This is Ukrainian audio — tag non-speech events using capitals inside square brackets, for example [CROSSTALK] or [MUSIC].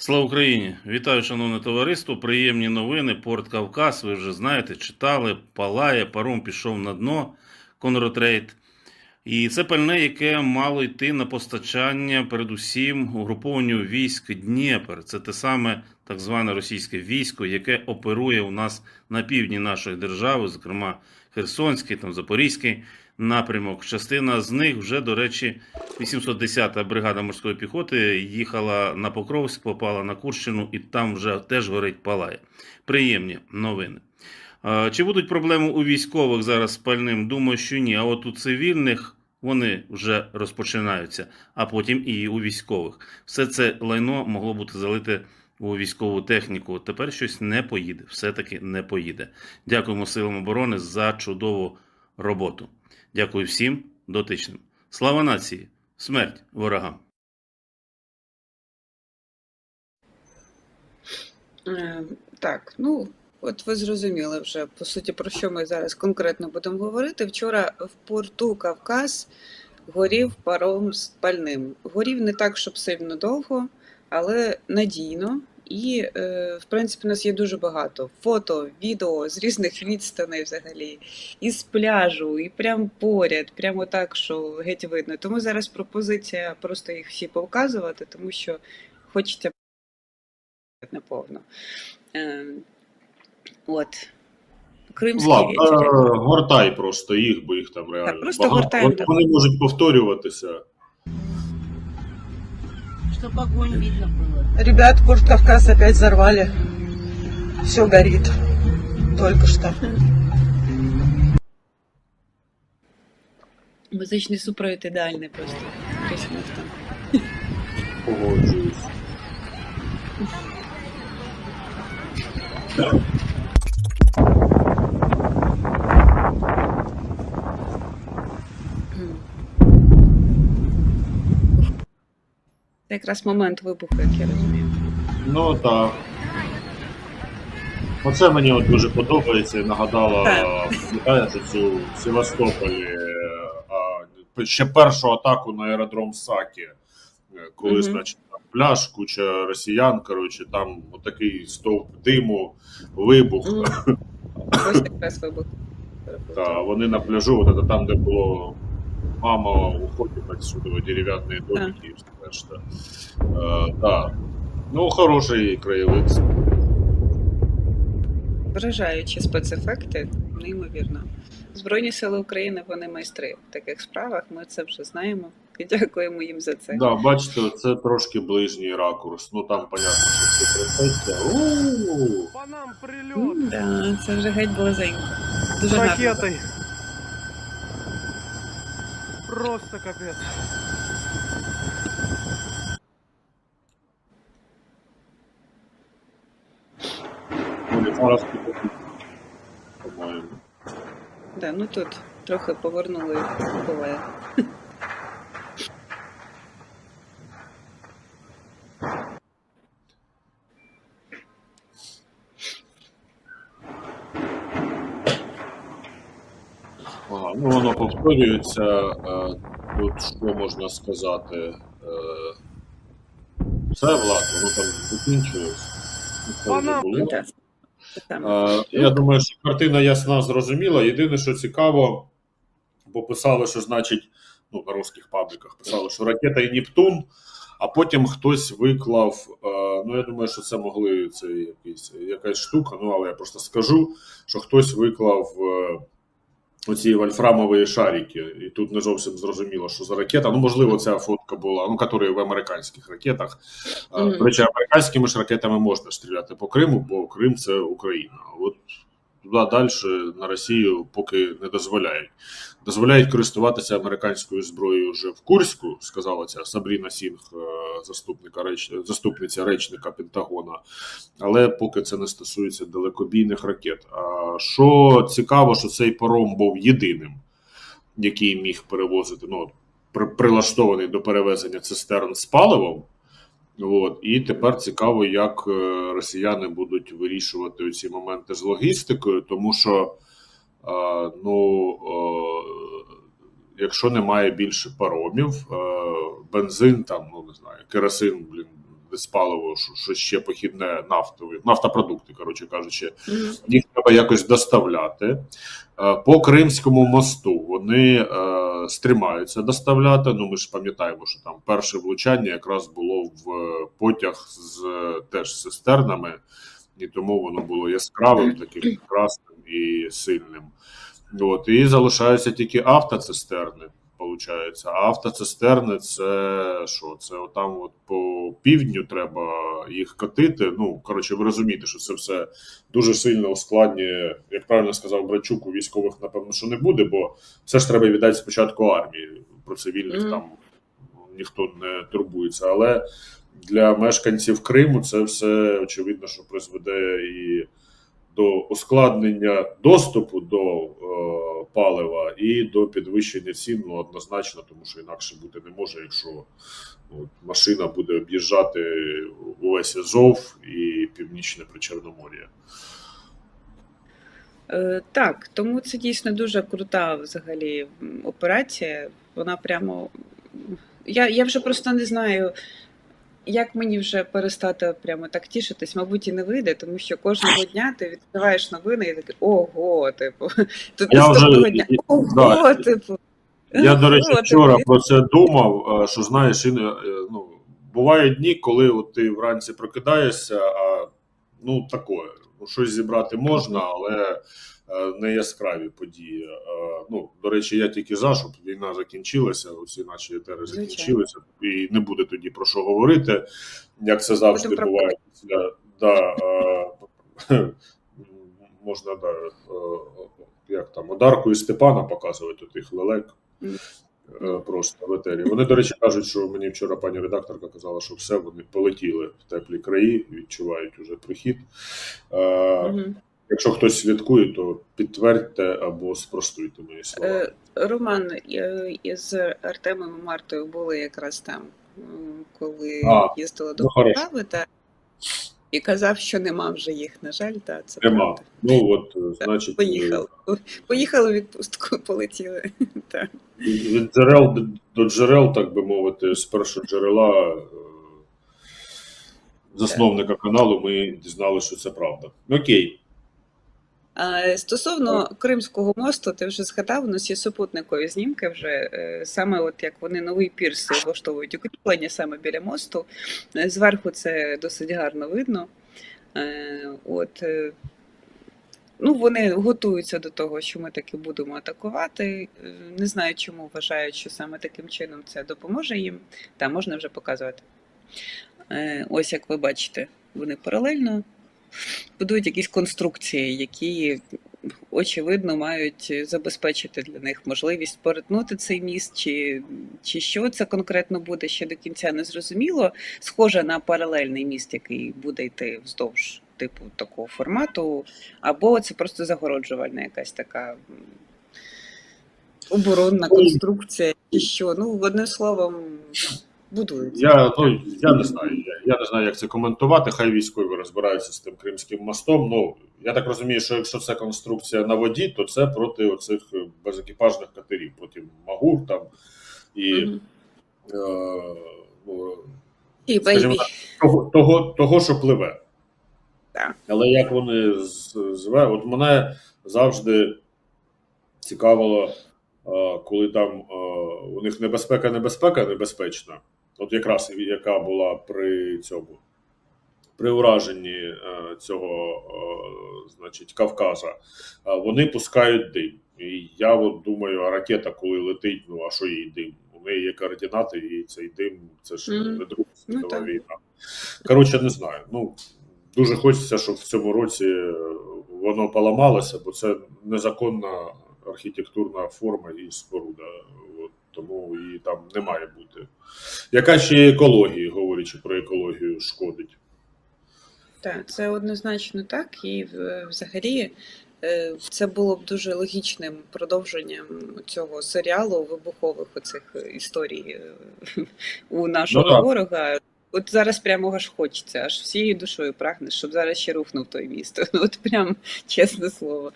Слава Україні! Вітаю, шановне товариство. Приємні новини. Порт Кавказ. Ви вже знаєте, читали, палає, паром пішов на дно Конротрейд. І це пальне, яке мало йти на постачання, передусім угрупованню військ Дніпр. Це те саме так зване російське військо, яке оперує у нас на півдні нашої держави, зокрема Херсонський, там Запорізький напрямок. Частина з них вже, до речі, 810-та бригада морської піхоти їхала на Покровськ, попала на Курщину, і там вже теж горить палає. Приємні новини. Чи будуть проблеми у військових зараз з пальним? Думаю, що ні. А от у цивільних вони вже розпочинаються, а потім і у військових. Все це лайно могло бути залите у військову техніку. Тепер щось не поїде. Все-таки не поїде. Дякуємо силам оборони за чудову роботу. Дякую всім дотичним. Слава нації! Смерть ворогам! Е, Так, ну от ви зрозуміли вже по суті про що ми зараз конкретно будемо говорити. Вчора в порту Кавказ горів паром з пальним. Горів не так, щоб сильно довго, але надійно. І, е, в принципі, у нас є дуже багато фото, відео з різних відстаней взагалі, і з пляжу, і прямо поряд, прямо так, що геть видно. Тому зараз пропозиція просто їх всі повказувати, тому що хочеться наповно. Е, от. Кримський Влад, вечір. е, гортай просто їх, бо їх там реально. просто багато. Вони, там. вони можуть повторюватися. Чтоб огонь видно было. Ребят, Кавказ опять взорвали. Все горит. Только что. Музичний супровід ідеальний просто. Погоджуюсь. Якраз момент вибуху, як я розумію. Ну так. Оце мені от дуже подобається і нагадала, пам'ятаєте, цю Севастополі а, ще першу атаку на аеродром Сакі. Е, Коли, Мгм. значить, там пляж, куча росіян, коротше, там отакий стовп диму, вибух. [LAUGHS] Ось якраз вибух. Та, вони на пляжу, от там, де було мама уходить отсюда, дерев'яні домики все решта. Е, да. Ну, хороший краєвид. Вражаючі спецефекти, неймовірно. Збройні сили України вони майстри в таких справах. Ми це вже знаємо і дякуємо їм за це. Да, бачите, це трошки ближній ракурс. Ну там понятно, що це. У-у-у. По нам прилет Да, це вже геть близенько. Дуже гарно. Просто капец. Зараз по-моєму. Да, ну тут трохи повернули буває. Ага, ну воно повторюється. Е, Тут що можна сказати? Е, Все, Влад, воно там закінчується. Е, Я думаю, що картина ясна, зрозуміла. Єдине, що цікаво, бо писали, що значить, ну, на русських пабліках писали, що ракета і Нептун, а потім хтось виклав. Ну, я думаю, що це могли це якийсь, якась штука, ну але я просто скажу, що хтось виклав. Оці вольфрамові шарики, і тут не зовсім зрозуміло, що за ракета. Ну, можливо, ця фотка була, ну, яка в американських ракетах. Mm -hmm. До речі, американськими ж ракетами можна стріляти по Криму, бо Крим це Україна. От туди далі на Росію поки не дозволяють. Дозволяють користуватися американською зброєю вже в Курську, сказала ця Сабріна Сінг, е, заступника реч... заступниця речника Пентагона. Але поки це не стосується далекобійних ракет. А що цікаво, що цей паром був єдиним, який міг перевозити, ну, прилаштований до перевезення цистерн з паливом. От, і тепер цікаво, як е, росіяни будуть вирішувати ці моменти з логістикою, тому що е, ну, е, якщо немає більше паромів, бензин, там, ну не знаю, керосин, блін, диспаливо, що, що ще похідне нафтові, нафтопродукти, коротше кажучи, їх треба якось доставляти. Е, По Кримському мосту вони е, стримаються доставляти. Ну, ми ж пам'ятаємо, що там перше влучання якраз було в потяг з теж цистернами, і тому воно було яскравим, таким красним і сильним. От, і залишаються тільки автоцистерни. Получається, а автоцистерни це що? Це отам, от по півдню треба їх катити. Ну коротше, ви розумієте, що це все дуже сильно ускладнює, як правильно сказав Брачук, у військових, напевно, що не буде, бо це ж треба віддати спочатку армії. Про цивільних Мгм. там ніхто не турбується. Але для мешканців Криму це все очевидно, що призведе і до ускладнення доступу до е, палива і до підвищення цін ну, однозначно, тому що інакше бути не може, якщо от, машина буде об'їжджати увесь Азов і північне Причорномор'я. Е, Так, тому це дійсно дуже крута взагалі операція. Вона прямо. Я, я вже просто не знаю, як мені вже перестати прямо так тішитись, мабуть, і не вийде, тому що кожного дня ти відкриваєш новини і такий ого, типу. [LAUGHS] Тут Я вже- дня ого, да. типу. Я, до речі, ого, вчора про це думав, е, що знаєш, і, е, ну, бувають дні, коли от ти вранці прокидаєшся, а ну таке, ну, щось зібрати можна, але е, не яскраві події. Е, Ну, до речі, я тільки за, щоб війна закінчилася, усі наші етери Звичайно. закінчилися, і не буде тоді про що говорити, як це завжди Будемо буває. Після, да, е, [LAUGHS] можна да, як там, Одарку і Степана показувати тих лелек. Просто в етері. Вони, до речі, кажуть, що мені вчора пані редакторка казала, що все, вони полетіли в теплі краї, відчувають уже прихід. Е, Мгм. Якщо хтось слідкує, то підтвердьте або спростуйте мої слова. Е, Роман, е, із Артемом і Мартою були якраз там, коли А, їздила до ну. Полтави, та і казав, що нема вже їх, на жаль, та це Нема. правда. Ну от, е, значить, Поїхали. Поїхали у відпустку, [LAUGHS] полетіли. Так. е, від джерел до джерел, так би мовити, з першого джерела е, засновника каналу, ми дізналися, що це правда. Окей. Стосовно Кримського мосту, ти вже згадав, у нас є супутникові знімки вже е, саме от як вони новий пірс влаштовують укріплення саме біля мосту. Е, Зверху це досить гарно видно. Е, От, ну, вони готуються до того, що ми таки будемо атакувати. Не знаю, чому вважають, що саме таким чином це допоможе їм. Та можна вже показувати. Ось як ви бачите, вони паралельно будують якісь конструкції, які очевидно мають забезпечити для них можливість перетнути цей міст, чи, чи що це конкретно буде, ще до кінця не зрозуміло. Схоже на паралельний міст, який буде йти вздовж типу такого формату, або це просто загороджувальна якась така оборонна конструкція, чи що. Ну, одним словом, будується. Я, ну, я не знаю, я, не знаю, як це коментувати. Хай військові розбираються з тим Кримським мостом. Ну, я так розумію, що якщо це конструкція на воді, то це проти оцих е, безекіпажних катерів, проти Магур там і Мгм. е, ну, І скажімо так, того, того, того, що пливе. Так. Але як вони зве, от мене завжди цікавило, е, коли там е, у них небезпека, небезпека небезпечна. От якраз яка була при цьому. При ураженні е, цього, е, значить, Кавказа, е, вони пускають дим. І я от думаю, а ракета, коли летить, ну а що їй дим? У неї є координати, і цей дим це ж не друга світова Ну, війна. Коротше, не знаю. Ну, дуже хочеться, щоб в цьому році воно поламалося, бо це незаконна архітектурна форма і споруда. Тому і там не має бути. Яка ще екології, говорячи про екологію, шкодить? Так, це однозначно так. І взагалі е, це було б дуже логічним продовженням цього серіалу вибухових оцих історій е, у нашого Ну, ворога. От зараз прямо аж хочеться, аж всією душою прагнеш, щоб зараз ще рухнув той місто. [LAUGHS] От прям чесне слово.